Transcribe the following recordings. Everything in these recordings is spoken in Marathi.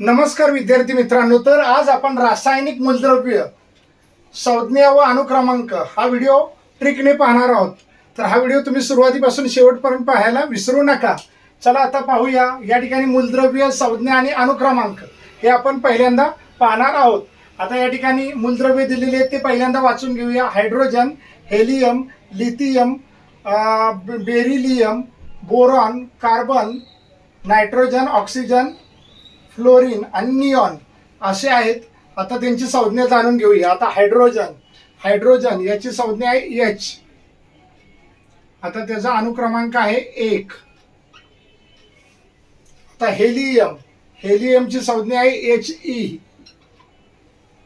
नमस्कार विद्यार्थी मित्रांनो तर आज आपण रासायनिक मूलद्रव्य संज्ञा व अनुक्रमांक हा व्हिडिओ ट्रिकने पाहणार आहोत. तर हा व्हिडिओ तुम्ही सुरुवातीपासून शेवटपर्यंत पाहायला विसरू नका. चला आता पाहूया या ठिकाणी मूलद्रव्य संज्ञा आणि अनुक्रमांक हे आपण पहिल्यांदा पाहणार आहोत. आता या ठिकाणी मूलद्रव्य दिलेले आहेत ते पहिल्यांदा वाचून घेऊया. Hydrogen helium lithium beryllium boron carbon nitrogen oxygen fluorine आणि नियॉन असे आहेत. आता त्यांची संज्ञा जाणून घेऊया. आता हायड्रोजन हायड्रोजन याची संज्ञा आहे एच आता त्याचा अनुक्रमांक आहे एक. आता हेलियम हेलियमची संज्ञा आहे एच ई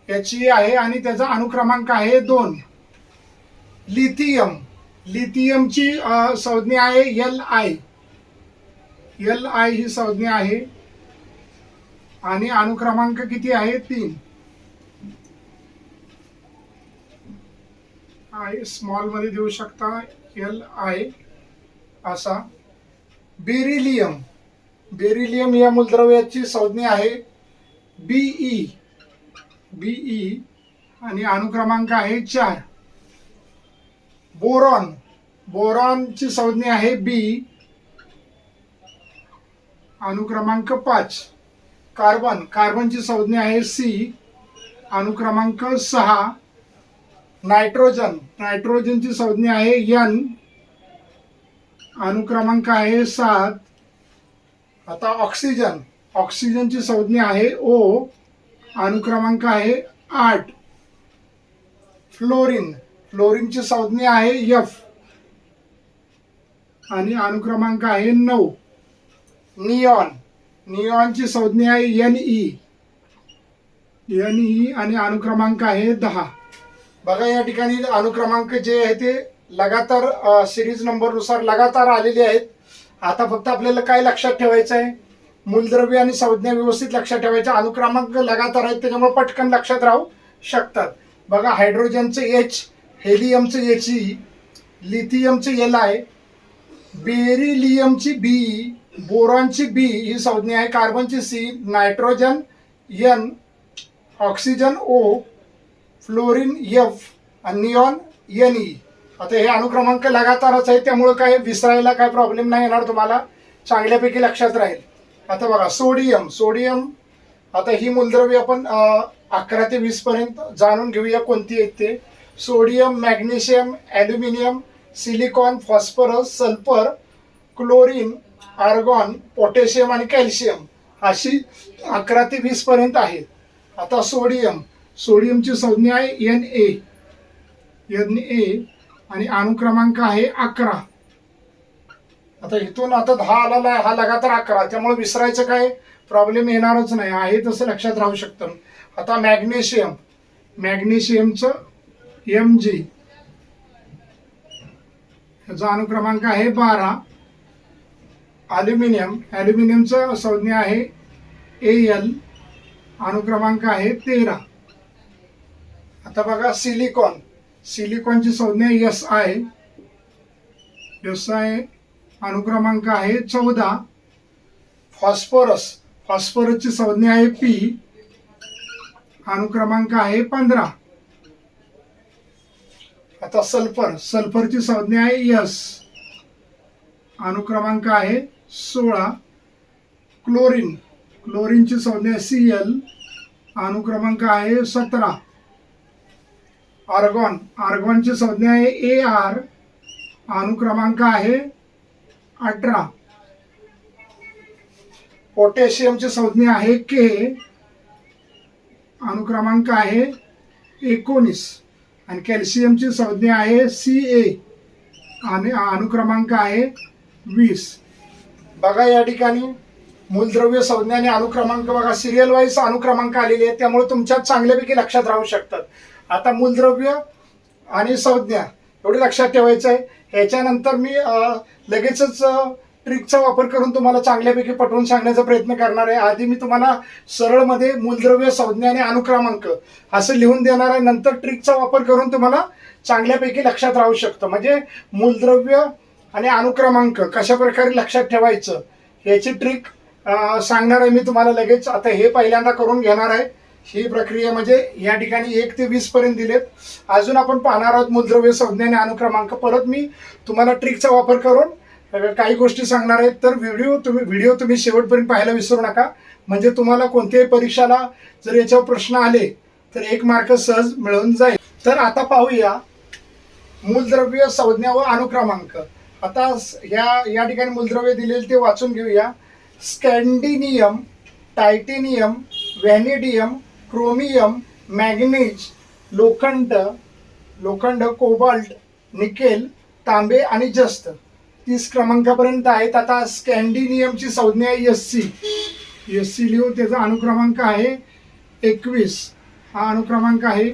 एच ई आहे आणि त्याचा अनुक्रमांक आहे दोन. लिथियम लिथियमची संज्ञा आहे एल आय एल आय ही संज्ञा आहे. आणि अनुक्रमांक किती आहे तीन. आय स्मॉलमध्ये देऊ शकता. एल आय असा. बेरिलियम बेरिलियम या मूलद्रव्याची संज्ञा आहे बीई बीई आणि अनुक्रमांक आहे चार. बोरॉन बोरॉनची संज्ञा आहे बी अनुक्रमांक पाच. कार्बन कार्बनची संज्ञा आहे सी अनुक्रमांक सहा. नायट्रोजन नायट्रोजनची संज्ञा आहे यन अनुक्रमांक आहे सात. आता ऑक्सिजन ऑक्सिजनची संज्ञा आहे ओ अनुक्रमांक आहे आठ. फ्लोरिन फ्लोरिनची संज्ञा आहे एफ आणि अनुक्रमांक आहे नऊ. नियॉन नियॉनची संज्ञा आहे एन ई एन ई आणि अनुक्रमांक आहे दहा. बघा या ठिकाणी अनुक्रमांक जे आहे ते लगातार सिरीज नंबरनुसार लगातार आलेले आहेत. आता फक्त आपल्याला काय लक्षात ठेवायचं आहे? मूलद्रव्य आणि संज्ञा व्यवस्थित लक्षात ठेवायच्या अनुक्रमांक लगातार आहेत त्याच्यामुळे पटकन लक्षात राहू शकतात. बघा हायड्रोजनचं एच हेलियमचं एच ई लिथियमचं एल आय बेरिलियमची बी बोरॉनची बी ही संज्ञा आहे. कार्बनची C nitrogen N oxygen O fluorine F आणि निऑन एन ई. आता हे अनुक्रमांक लगातारच आहेत. त्यामुळं काय विसरायला काय प्रॉब्लेम नाही येणार तुम्हाला. चांगल्यापैकी लक्षात राहील. आता बघा सोडियम. सोडियम आता ही मूलद्रव्य आपण अकरा ते वीस पर्यंत जाणून घेऊया कोणती आहेत ते. Sodium magnesium aluminium silicon phosphorus sulphur chlorine argon potassium आणि कॅल्शियम अशी अकरा ते वीस पर्यंत आहेत आता सोडियम सोडियमची संज्ञा आहे एन ए एन ए आणि अनुक्रमांक आहे अकरा. आता इथून आता दहा आलेला आहे हा लगातार अकरा. त्यामुळे विसरायचं काय? प्रॉब्लेम येणारच नाही. आहे तसं लक्षात राहू शकतं. आता मॅग्नेशियम मॅग्नेशियमचं एम जी ह्याचा अनुक्रमांक आहे बारा. ॲल्युमिनियम ॲल्युमिनियमचं संज्ञा आहे ए एल अनुक्रमांक आहे तेरा. आता बघा सिलिकॉन. सिलिकॉनची संज्ञा यस आय यस आय अनुक्रमांक आहे चौदा. फॉस्फरस. फॉस्फरसची संज्ञा आहे पी अनुक्रमांक आहे पंधरा. आता सल्फर. सल्फरची संज्ञा आहे यस. अनुक्रमांक आहे सोळा क्लोरीन. क्लोरीनची संज्ञा सी एल अनुक्रमांक आहे सतरा. आर्गॉन आर्गॉनची संज्ञा आहे ए आर अनुक्रमांक आहे अठरा. पोटॅशियमची संज्ञा आहे के अनुक्रमांक आहे एकोणीस. आणि कॅल्शियमची संज्ञा आहे सी ए आणि अनुक्रमांक आहे वीस. बघा या ठिकाणी मूलद्रव्य संज्ञा आणि अनुक्रमांक बघा सिरियल वाईज अनुक्रमांक आलेले आहेत. त्यामुळे तुमच्या चांगल्यापैकी लक्षात राहू शकतात. आता मूलद्रव्य आणि संज्ञा एवढे लक्षात ठेवायचं आहे. ह्याच्यानंतर मी लगेचच ट्रिकचा वापर करून तुम्हाला चांगल्यापैकी पटवून सांगण्याचा प्रयत्न करणार आहे. आधी मी तुम्हाला सरळमध्ये मूलद्रव्य संज्ञा आणि अनुक्रमांक असं लिहून देणार आहे. नंतर ट्रिकचा वापर करून तुम्हाला चांगल्यापैकी लक्षात राहू शकतं. म्हणजे मूलद्रव्य आणि अनुक्रमांक कशा प्रकारे लक्षात ठेवायचं याची ट्रिक सांगणार आहे मी तुम्हाला लगेच आता हे पहिल्यांदा करून घेणार आहे. ही प्रक्रिया म्हणजे या ठिकाणी एक ते वीस पर्यंत दिलेत. अजून आपण पाहणार आहोत मूलद्रव्य संज्ञा आणि अनुक्रमांक. परत मी तुम्हाला ट्रिकचा वापर करून काही गोष्टी सांगणार आहेत तर व्हिडिओ तुम्ही व्हिडिओ तुम्ही शेवटपर्यंत पाहायला विसरू नका. म्हणजे तुम्हाला कोणत्याही परीक्षाला जर याच्यावर प्रश्न आले तर एक मार्क सहज मिळून जाईल. तर आता पाहूया मूलद्रव्य संज्ञा व अनुक्रमांक. आता ह्या या या ठिकाणी मूलद्रव्य दिलेले ते वाचून घेऊया. Scandium titanium vanadium chromium manganese लोखंड लोखंड कोबाल्ट निकेल तांबे आणि जस्त. तीस क्रमांकापर्यंत आहेत. आता स्कॅन्डिनियमची संज्ञा आहे एस सी एस सी लिहू त्याचा अनुक्रमांक आहे एकवीस. हा अनुक्रमांक आहे.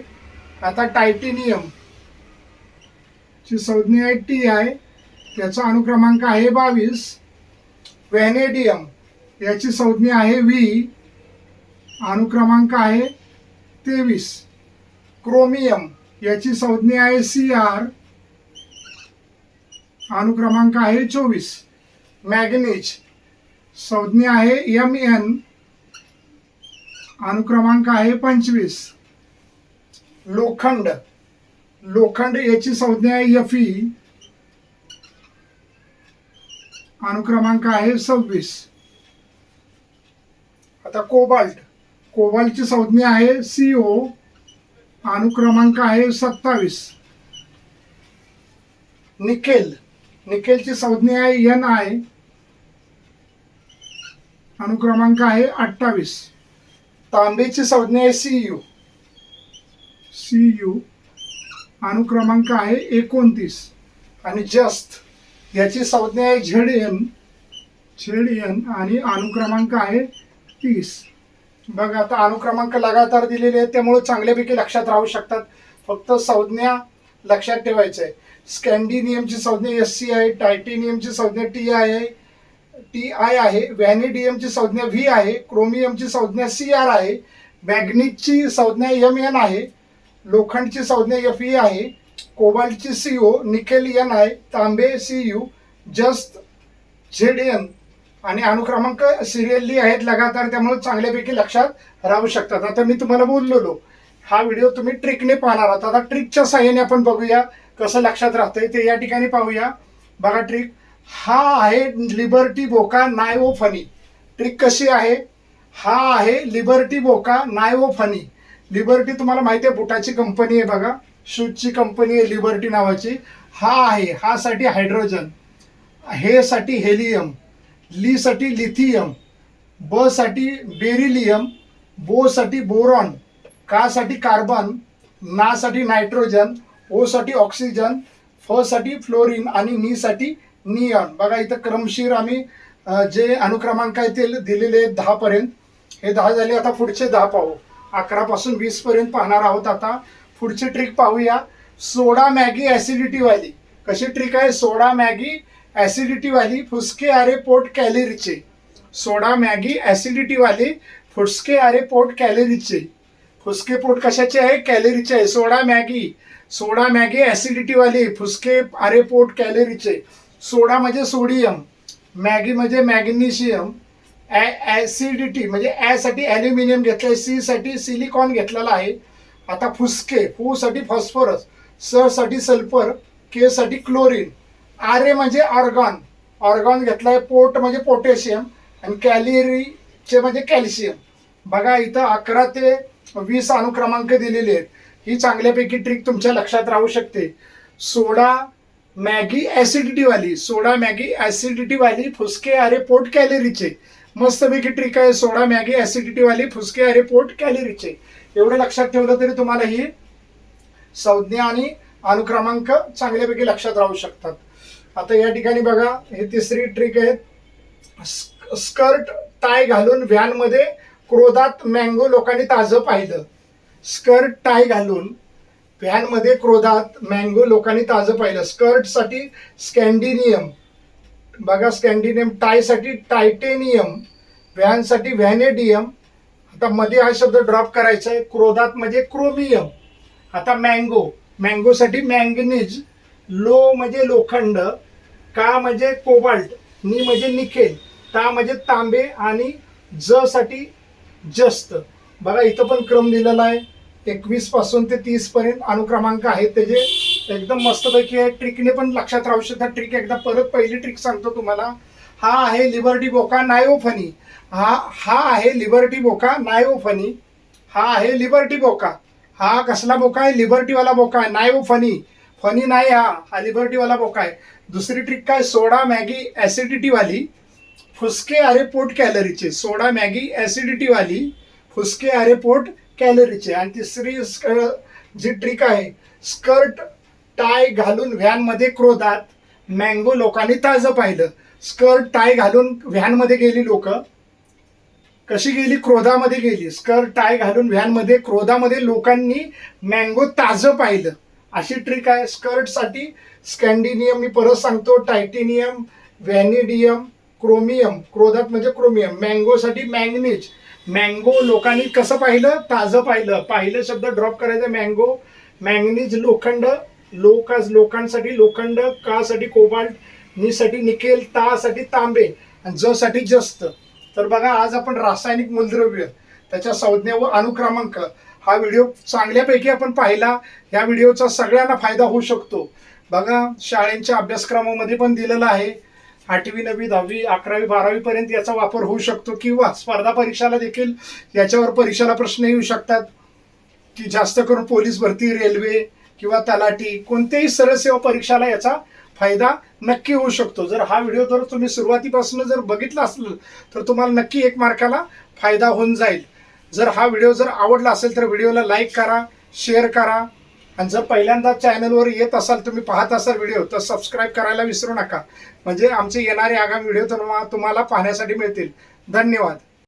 आता टायटेनियम ची संज्ञा आहे टी आहे त्याचा अनुक्रमांक आहे बावीस. व्हॅनेडियम याची संज्ञा आहे व्ही. अनुक्रमांक आहे तेवीस. क्रोमियम याची संज्ञा आहे सी आर. अनुक्रमांक आहे चोवीस. मॅग्नेज संज्ञा आहे एम एन. अनुक्रमांक आहे पंचवीस. लोखंड लोखंड याची संज्ञा आहे एफ ई. अनुक्रमांक आहे सव्वीस. आता कोबाल्ट. कोबाल्टची संज्ञा आहे सी ओ अनुक्रमांक आहे सत्तावीस. निकेल. निकेलची संज्ञा आहे एन आय अनुक्रमांक आहे अठ्ठावीस. तांबेची संज्ञा आहे सी यू सी यू अनुक्रमांक आहे एकोणतीस. आणि जस्त याची संज्ञा आहे झेड एन झेड एन आणि अनुक्रमांक आहे तीस. बघा आता अनुक्रमांक लगातार दिलेले आहेत त्यामुळे चांगल्यापैकी लक्षात राहू शकतात. फक्त संज्ञा लक्षात ठेवायचं आहे स्कॅन्डिनियमची संज्ञा एस सी आहे टायटेनियमची संज्ञा टी आय आहे टी आय आहे व्हॅनिडियमची संज्ञा व्ही आहे क्रोमियमची संज्ञा सी आर आहे मॅग्नीजची संज्ञा एम एन आहे लोखंडची संज्ञा एफ ई आहे कोबाल्टची C O nickel N I Tambe C U जस्ट झेड एन आणि अनुक्रमांक सिरियली आहेत लगातार त्यामुळे चांगल्यापैकी लक्षात राहू शकतात. आता मी तुम्हाला बोललेलो हा व्हिडिओ तुम्ही ट्रिकने पाहणार आहात. आता ट्रिकच्या साह्याने आपण बघूया कसं लक्षात राहतंय ते या ठिकाणी पाहूया. बघा ट्रिक. हा आहे लिबर्टी बोका नाय ओ फनी. ट्रिक कशी आहे? हा आहे लिबर्टी बोका नाय ओ फनी. लिबर्टी तुम्हाला माहिती आहे बुटाची कंपनी आहे बघा. शूजची कंपनी आहे लिबर्टी नावाची. हा आहे हा साठी हायड्रोजन. हे साठी हेलियम ली साठी लिथियम ब साठी बेरिलियम बो साठी बोरॉन का साठी कार्बन ना साठी नायट्रोजन ओ साठी ऑक्सिजन फ साठी फ्लोरिन आणि नी साठी नियॉन बघा इथं क्रमशीर आम्ही जे अनुक्रमांक आहे ते दिलेले आहेत दहापर्यंत. हे दहा झाले आता पुढचे दहा पाहू. अकरापासून वीसपर्यंत पाहणार आहोत आता. पुढची ट्रिक पाहूया. सोडा मॅगी ऍसिडिटी वाली. कशी ट्रिक आहे? सोडा मॅगी ऍसिडिटी वाली फुसके आरे पोट कॅलरीचे. सोडा मॅगी ऍसिडिटी वाली फुसके आरे पोट कॅलरीचे. फुसके पोट कशाचे आहे? कॅलरीचे आहे. Soda Maggi. Soda Maggi acidity वाली फुसके आरे पोट कॅलरीचे. सोडा म्हणजे सोडियम. मॅगी म्हणजे मॅग्नेशियम. ॲसिडिटी म्हणजे ॲसाठी ॲल्युमिनियम घेतलंय सी साठी सिलिकॉन घेतलेला आहे. आता फुसके फू साठी फॉस्फरस स साठी सल्फर के साठी क्लोरीन. आर ए म्हणजे ऑर्गॉन. ऑर्गॉन घेतलाय पोट म्हणजे पोटॅशियम आणि कॅलरीचे म्हणजे कॅल्शियम. बघा इथं अकरा ते वीस अनुक्रमांक दिलेले आहेत. ही चांगल्यापैकी ट्रिक तुमच्या लक्षात राहू शकते. सोडा मॅगी ॲसिडिटीवाली. सोडा मॅगी ॲसिडिटीवाली फुसके अरे पोट कॅलरीचे. मस्तपैकी ट्रिक आहे सोडा मॅगी ॲसिडिटीवाली फुसके अरे पोट कॅलरीचे. एवढं लक्षात ठेवलं तरी तुम्हाला ही संज्ञा आणि अनुक्रमांक चांगल्यापैकी लक्षात राहू शकतात. आता या ठिकाणी बघा हे तिसरी ट्रिक आहे. स्क- स्कर्ट टाय घालून व्हॅनमध्ये क्रोधात मँगो लोकांनी ताजं पाहिलं. स्कर्ट टाय घालून व्हॅनमध्ये क्रोधात मँगो लोकांनी ताजं पाहिलं. स्कर्टसाठी स्कॅन्डिनियम. बघा स्कॅन्डिनियम टायसाठी टायटेनियम. व्हॅनसाठी व्हॅनेडियम. आता मध्ये हा शब्द ड्रॉप करायचा आहे क्रोधात म्हणजे क्रोमियम. आता मँगो मँगोसाठी मँगनीज लो म्हणजे लोखंड का म्हणजे कोबाल्ट नी म्हणजे निकेल ता म्हणजे तांबे आणि ज साठी जस्त. बघा इथं पण क्रम दिलेला आहे. एकवीसपासून ते तीस पर्यंत अनुक्रमांक आहेत त्याचे एकदम मस्तपैकी आहे. ट्रिकने पण लक्षात राहू शकता. ट्रिक एकदा परत पहिली ट्रिक सांगतो तुम्हाला. हा आहे लिबर्टी बोका नायोफनी हो हा हा आहे लिबर्टी बोका नायोफनी हो हा आहे लिबर्टी बोका. हा कसला बोका आहे? लिबर्टीवाला बोका आहे. नायो हो फनी. फनी नाही हा. हा लिबर्टीवाला बोका आहे. दुसरी ट्रिक काय? सोडा मॅगी ॲसिडिटीवाली फुसके अरे पोट कॅलरीचे. सोडा मॅगी ॲसिडिटीवाली फुसके अरे पोट कॅलरीचे. आणि तिसरी जी ट्रिक आहे स्कर्ट टाय घालून व्हॅनमध्ये क्रोधात. मँगो लोकांनी ताजं पाहिलं. स्कर्ट टाय घालून व्हॅनमध्ये गेली लोक. कशी गेली? क्रोधामध्ये गेली. स्कर्ट टाय घालून व्हॅनमध्ये क्रोधामध्ये लोकांनी मँगो ताजं पाहिलं. अशी ट्रिक आहे. स्कर्टसाठी स्कॅन्डिनियम मी परत सांगतो टायटेनियम व्हॅनिडियम क्रोमियम. क्रोधात म्हणजे क्रोमियम. मँगोसाठी मँगनीज. मँगो लोकांनी कसं पाहिलं? ताजं पाहिलं. पाहिलं शब्द ड्रॉप करायचं मँगो मँगनीज लोखंड. लोक लोकांसाठी लोखंड कासाठी कोबाल्ट नीसाठी निकेल तासाठी तांबे आणि ज साठी जस्त. तर बघा आज आपण रासायनिक मूलद्रव्य त्याच्या संज्ञा व अनुक्रमांक हा व्हिडिओ चांगल्यापैकी आपण पाहिला. या व्हिडिओचा सगळ्यांना फायदा होऊ शकतो. बघा शाळेच्या अभ्यासक्रमामध्ये पण दिलेला आहे. आठवी नववी दहावी अकरावी बारावी पर्यंत याचा वापर होऊ शकतो किंवा स्पर्धा परीक्षाला देखील याच्यावर परीक्षाला प्रश्न येऊ शकतात. की जास्त करून पोलीस भरती रेल्वे किंवा तलाठी कोणत्याही सरळ सेवा परीक्षाला याचा फायदा नक्की होऊ शकतो. जर हा व्हिडिओ जर तुम्ही सुरुवातीपासून जर बघितला असेल तर तुम्हाला नक्की एक मार्काला फायदा होऊन जाईल. जर हा व्हिडिओ जर आवडला असेल तर व्हिडिओला लाईक करा शेअर करा. आणि जर पहिल्यांदा चॅनलवर येत असाल तुम्ही पाहत असाल व्हिडिओ तर सबस्क्राईब करायला विसरू नका. म्हणजे आमचे येणारे आगामी व्हिडिओ तुम्हाला पाहण्यासाठी मिळतील. धन्यवाद.